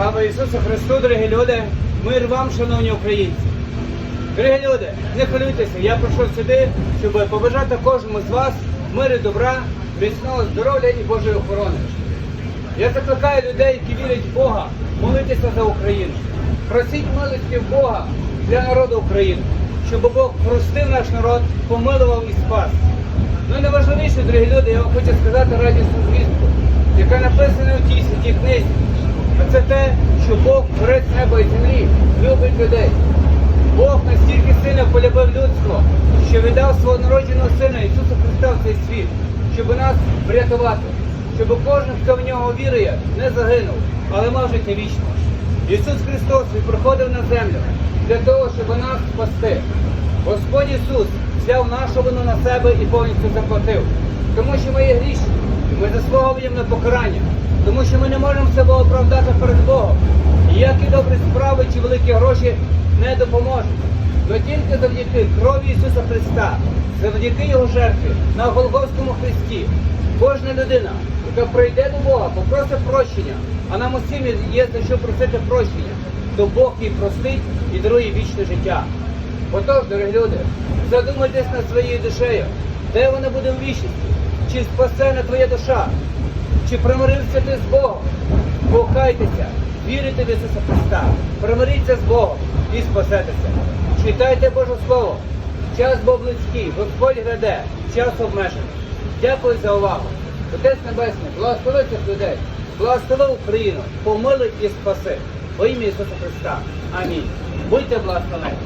Слава Ісусу Христу, дорогі люди! Мир вам, шановні українці! Дорогі люди, не хвилюйтеся, я прийшов сюди, щоб побажати кожному з вас миру, добра, міцного здоров'я і Божої охорони. Я закликаю людей, які вірять в Бога, молитися за Україну. Просіть милості в Бога для народу України, щоб Бог простив наш народ, помилував і спас. Ну і найважливіше, дорогі люди, я вам хочу сказати радісну звістку, яка написана у тій святій книзі. А це те, що Бог творець неба і землі, любить людей. Бог настільки сильно полюбив людство, що віддав свого народженого сина Ісуса Христа в цей світ, щоб нас врятувати, щоб кожен, хто в нього вірує, не загинув, але мав життя вічне. Ісус Христос Він приходив на землю для того, щоб нас спасти. Господь Ісус взяв нашу вину на себе і повністю заплатив. Тому що ми є грішні, і ми заслуговуємо на покарання, тому що ми не можемо себе оправдати перед Богом. Ніякі добрі справи чи великі гроші не допоможуть. Но тільки завдяки крові Ісуса Христа, завдяки Його жертві на Голгофському Христі, кожна людина, яка прийде до Бога, попросить прощення, а нам усім є за що просити прощення, то Бог їй простить і дарує вічне життя. Отож, дорогі люди, задумайтесь над своєю душею, де вона буде в вічності, чи спасена твоя душа, чи примирився ти з Богом. Покайтеся, вірите в Ісуса Христа, примиріться з Богом і спасетеся. Читайте Боже Слово. Час був близький, Господь граде, час обмежений. Дякую за увагу. Отець Небесний, благослови цих людей, благослови Україну, помилуй і спаси. Во ім'я Ісуса Христа. Амінь. Будьте благословені.